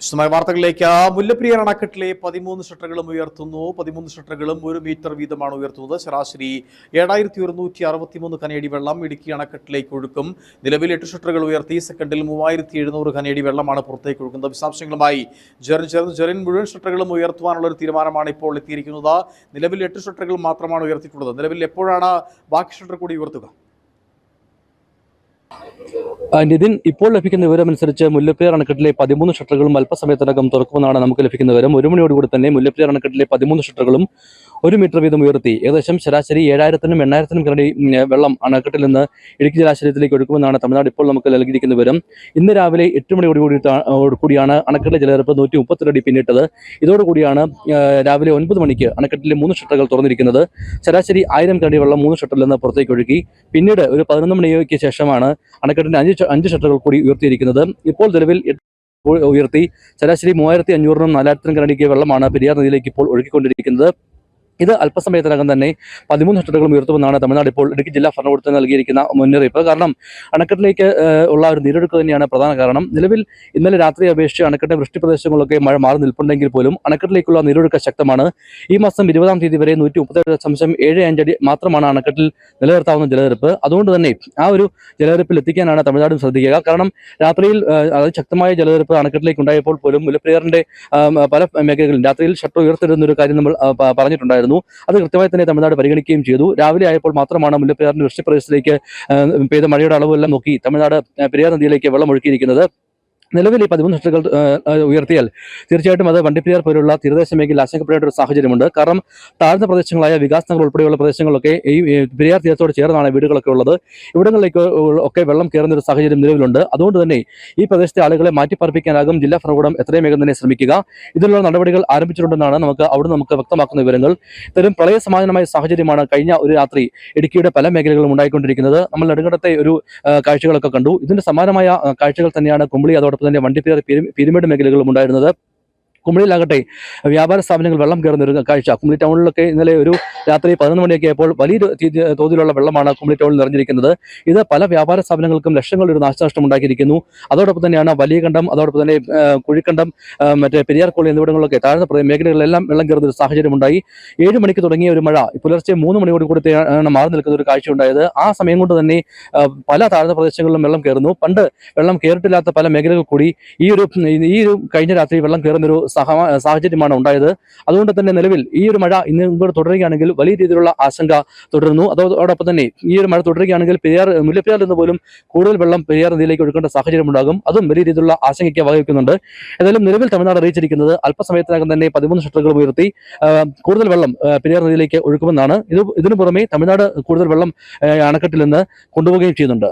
വിശദമായ വാർത്തകളിലേക്ക്. മുല്ലപ്പെരിയാർ അണക്കെട്ടിലെ പതിമൂന്ന് ഷട്ടറുകളും ഉയർത്തുന്നു. പതിമൂന്ന് ഷട്ടറുകളും ഒരു മീറ്റർ വീതമാണ് ഉയർത്തുന്നത്. ശരാശരി ഏഴായിരത്തി ഒരുന്നൂറ്റി അറുപത്തിമൂന്ന് കനയടി വെള്ളം ഇടുക്കി അണക്കെട്ടിലേക്ക് ഒഴുക്കും. നിലവിൽ എട്ട് ഷട്ടറുകൾ ഉയർത്തി സെക്കൻഡിൽ മൂവായിരത്തി എഴുന്നൂറ് കനയടി വെള്ളമാണ് പുറത്തേക്ക് ഒഴുക്കുന്നത് വിശദാംശങ്ങളുമായി ജെറിൻ ചേർന്ന്. ജെറിൻ മുഴുവൻ ഷട്ടറുകളും ഉയർത്തുവാനുള്ള ഒരു തീരുമാനമാണ് ഇപ്പോൾ എത്തിയിരിക്കുന്നത്. നിലവിൽ എട്ട് ഷട്ടറുകൾ മാത്രമാണ് ഉയർത്തിയിട്ടുള്ളത്. നിലവിൽ എപ്പോഴാണ് ബാക്കി ഷട്ടർ കൂടി ഉയർത്തുക? നിതിൻ ഇപ്പോൾ ലഭിക്കുന്ന വിവരമനുസരിച്ച് മുല്ലപ്പെരിയാർ അണക്കെട്ടിലെ പതിമൂന്ന് ഷട്ടറുകളും അല്പസമയത്തിനകം തുറക്കുമെന്നാണ് നമുക്ക് ലഭിക്കുന്ന വിവരം. ഒരു മണിയോടുകൂടി തന്നെ മുല്ലപ്പെരിയാർ അണക്കെട്ടിലെ പതിമൂന്ന് ഷട്ടറുകളും ഒരു മീറ്റർ വീതം ഉയർത്തി. ഏകദേശം ശരാശരി ഏഴായിരത്തിനും എണ്ണായിരത്തിനും കരടി വെള്ളം അണക്കെട്ടിൽ നിന്ന് ഇടുക്കി ജലാശയത്തിലേക്ക് ഒഴുക്കുമെന്നാണ് തമിഴ്നാട് ഇപ്പോൾ നമുക്ക് നൽകിയിരിക്കുന്ന വിവരം. ഇന്ന് രാവിലെ എട്ട് മണിയോടുകൂടി കൂടിയാണ് അണക്കെട്ടിലെ ജലനിരപ്പ് നൂറ്റി മുപ്പത്തിരടി പിന്നിട്ടത്. ഇതോടുകൂടിയാണ് രാവിലെ ഒൻപത് മണിക്ക് അണക്കെട്ടിലെ മൂന്ന് ഷട്ടറുകൾ തുറന്നിരിക്കുന്നത്. ശരാശരി ആയിരം കരടി വെള്ളം മൂന്ന് ഷട്ടറിൽ നിന്ന് പുറത്തേക്ക് ഒഴുകി പിന്നീട് ഒരു പതിനൊന്ന് മണിക്ക് ശേഷമാണ് അണക്കെട്ടിന്റെ അഞ്ച് അഞ്ച് ഷട്ടറുകൾ കൂടി ഉയർത്തിയിരിക്കുന്നത്. ഇപ്പോൾ നിലവിൽ ഉയർത്തി. ശരാശരി മൂവായിരത്തി അഞ്ഞൂറിനും നാലായിരത്തിനും കരടിക്ക് വെള്ളമാണ് പെരിയാർ നദിയിലേക്ക് ഇപ്പോൾ ഒഴുകിക്കൊണ്ടിരിക്കുന്നത് ഇത് അല്പസമയത്തിനകം തന്നെ പതിമൂന്ന് ഷട്ടറുകളും ഉയർത്തുമെന്നാണ് തമിഴ്നാട് ഇപ്പോൾ ഇടുക്കി ജില്ലാ ഭരണകൂടത്തിന് നൽകിയിരിക്കുന്ന മുന്നറിയിപ്പ്. കാരണം അണക്കെട്ടിലേക്ക് ഉള്ള ഒരു നീരൊഴുക്ക് തന്നെയാണ് പ്രധാന കാരണം. നിലവിൽ ഇന്നലെ രാത്രി അപേക്ഷിച്ച് അണക്കെട്ടിന്റെ വൃഷ്ടി പ്രദേശങ്ങളിലൊക്കെ മഴ മാറി നിൽപ്പുണ്ടെങ്കിൽ പോലും അണക്കെട്ടിലേക്കുള്ള നീരൊഴുക്ക് ശക്തമാണ്. ഈ മാസം ഇരുപതാം തീയതി വരെ നൂറ്റി മുപ്പത്തേഴ് ദശാംശം ഏഴ് അഞ്ചടി മാത്രമാണ് അണക്കെട്ടിൽ നിലനിർത്താവുന്ന ജലനിരപ്പ്. അതുകൊണ്ട് തന്നെ ആ ഒരു ജലനിരപ്പിൽ എത്തിക്കാനാണ് തമിഴ്നാടും ശ്രദ്ധിക്കുക. കാരണം രാത്രിയിൽ അതായത് ശക്തമായ ജലനിരപ്പ് അണക്കെട്ടിലേക്ക് ഉണ്ടായപ്പോൾ പോലും മുല്ലപ്പെരിയാറിന്റെ പല മേഖലകളിലും രാത്രിയിൽ ഷട്ടർ ഉയർത്തിരുന്ന ഒരു കാര്യം നമ്മൾ ആ, പറഞ്ഞിട്ടുണ്ടായിരുന്നു അത് കൃത്യമായി തന്നെ തമിഴ്നാട് പരിഗണിക്കുകയും ചെയ്തു. രാവിലെ ആയപ്പോൾ മാത്രമാണ് മുല്ലപ്പെരിയാറിന്റെ വൃഷ്ടിപ്രദേശത്തിലേക്ക് പെയ്ത മഴയുടെ അളവെല്ലാം നോക്കി തമിഴ്നാട് പെരിയാർ നദിയിലേക്ക് വെള്ളം ഒഴുക്കിയിരിക്കുന്നത്. നിലവിൽ ഈ പതിമൂന്ന് ഏഹ്, ഉയർത്തിയാൽ തീർച്ചയായിട്ടും അത് വണ്ടിപ്പെരിയാർ പോലുള്ള തീരദേശ മേഖലയിൽ ആശങ്കപ്പെടേണ്ട ഒരു സാഹചര്യമുണ്ട്. കാരണം താഴ്ന്ന പ്രദേശങ്ങളായ വികാസ് നഗർ ഉൾപ്പെടെയുള്ള പ്രദേശങ്ങളൊക്കെ ഈ പെരിയാർ തീരത്തോട് ചേർന്നാണ് വീടുകളൊക്കെ ഉള്ളത്. ഇവിടങ്ങളിലേക്ക് ഒക്കെ വെള്ളം കയറുന്ന ഒരു സാഹചര്യം നിലവിലുണ്ട്. അതുകൊണ്ട് തന്നെ ഈ പ്രദേശത്തെ ആളുകളെ മാറ്റിപ്പാർപ്പിക്കാനാകും ജില്ലാ ഭരണകൂടം എത്രയും വേഗം തന്നെ ശ്രമിക്കുക. ഇതിനുള്ള നടപടികൾ ആരംഭിച്ചിട്ടുണ്ടെന്നാണ് നമുക്ക് അവിടെ നമുക്ക് വ്യക്തമാക്കുന്ന വിവരങ്ങൾ. ഇത്തരം പ്രളയ സമാനമായ സാഹചര്യമാണ് കഴിഞ്ഞ ഒരു രാത്രി ഇടുക്കിയുടെ പല മേഖലകളും ഉണ്ടായിക്കൊണ്ടിരിക്കുന്നത്. നമ്മൾ നെടുങ്കടത്തെ ഒരു കാഴ്ചകളൊക്കെ കണ്ടു. ഇതിന്റെ സമാനമായ കാഴ്ചകൾ തന്നെയാണ് കുമ്പളി അതോടൊപ്പം തന്നെ വണ്ടിപ്പേർ പിരമിഡ് മേഖലകളും ഉണ്ടായിരുന്നത്. കുമ്പളിയിലാകട്ടെ വ്യാപാര സ്ഥാപനങ്ങൾ വെള്ളം കയറുന്ന കാഴ്ച. കുമ്പളി ടൗണിലൊക്കെ ഇന്നലെ ഒരു രാത്രി പതിനൊന്ന് മണിയൊക്കെ ആയപ്പോൾ വലിയ തോതിലുള്ള വെള്ളമാണ് കുമ്പളി ടൗണിൽ നിറഞ്ഞിരിക്കുന്നത്. ഇത് പല വ്യാപാര സ്ഥാപനങ്ങൾക്കും ലക്ഷങ്ങളുടെ ഒരു നാശനഷ്ടം ഉണ്ടാക്കിയിരിക്കുന്നു. അതോടൊപ്പം തന്നെയാണ് വലിയ കണ്ടം അതോടൊപ്പം തന്നെ കുഴിക്കണ്ടം മറ്റേ പെരിയാർ കോളി എന്നിവിടങ്ങളിലൊക്കെ താഴ്ന്ന മേഖലകളിലെല്ലാം വെള്ളം കയറുന്ന ഒരു സാഹചര്യം ഉണ്ടായി. ഏഴ് മണിക്ക് തുടങ്ങിയ ഒരു മഴ പുലർച്ചെ മൂന്ന് മണിയോട് കൂടിയാണ് മാറി നിൽക്കുന്ന ഒരു കാഴ്ച ഉണ്ടായത്. ആ സമയം കൊണ്ട് തന്നെ പല താഴ്ന്ന പ്രദേശങ്ങളിലും വെള്ളം കയറുന്നു. പണ്ട് വെള്ളം കയറിയിട്ടില്ലാത്ത പല മേഖലകൾ കൂടി ഈ ഒരു ഈ ഒരു കഴിഞ്ഞ രാത്രി വെള്ളം കയറുന്ന ഒരു സഹ സാഹചര്യമാണ് ഉണ്ടായത്. അതുകൊണ്ട് തന്നെ നിലവിൽ ഈ ഒരു മഴ ഇന്ന് കൂടെ തുടരുകയാണെങ്കിൽ വലിയ രീതിയിലുള്ള ആശങ്ക തുടരുന്നു. അതോടൊപ്പം തന്നെ ഈ ഒരു മഴ തുടരുകയാണെങ്കിൽ പെരിയാർ മുല്ലപ്പെരിയാറിൽ നിന്ന് പോലും കൂടുതൽ വെള്ളം പെരിയാർ നദിയിലേക്ക് ഒഴുക്കേണ്ട സാഹചര്യം ഉണ്ടാകും. അതും വലിയ രീതിയിലുള്ള ആശങ്കയ്ക്ക് വകവയ്ക്കുന്നുണ്ട്. ഏതായാലും നിലവിൽ തമിഴ്നാട് അറിയിച്ചിരിക്കുന്നത് അല്പസമയത്തിനകം തന്നെ പതിമൂന്ന് ഷട്ടറുകൾ ഉയർത്തി കൂടുതൽ വെള്ളം പെരിയാർ നദിയിലേക്ക് ഒഴുക്കുമെന്നാണ്. ഇത് ഇതിനു പുറമെ തമിഴ്നാട് കൂടുതൽ വെള്ളം അണക്കെട്ടിൽ നിന്ന് കൊണ്ടുപോവുകയും ചെയ്യുന്നുണ്ട്.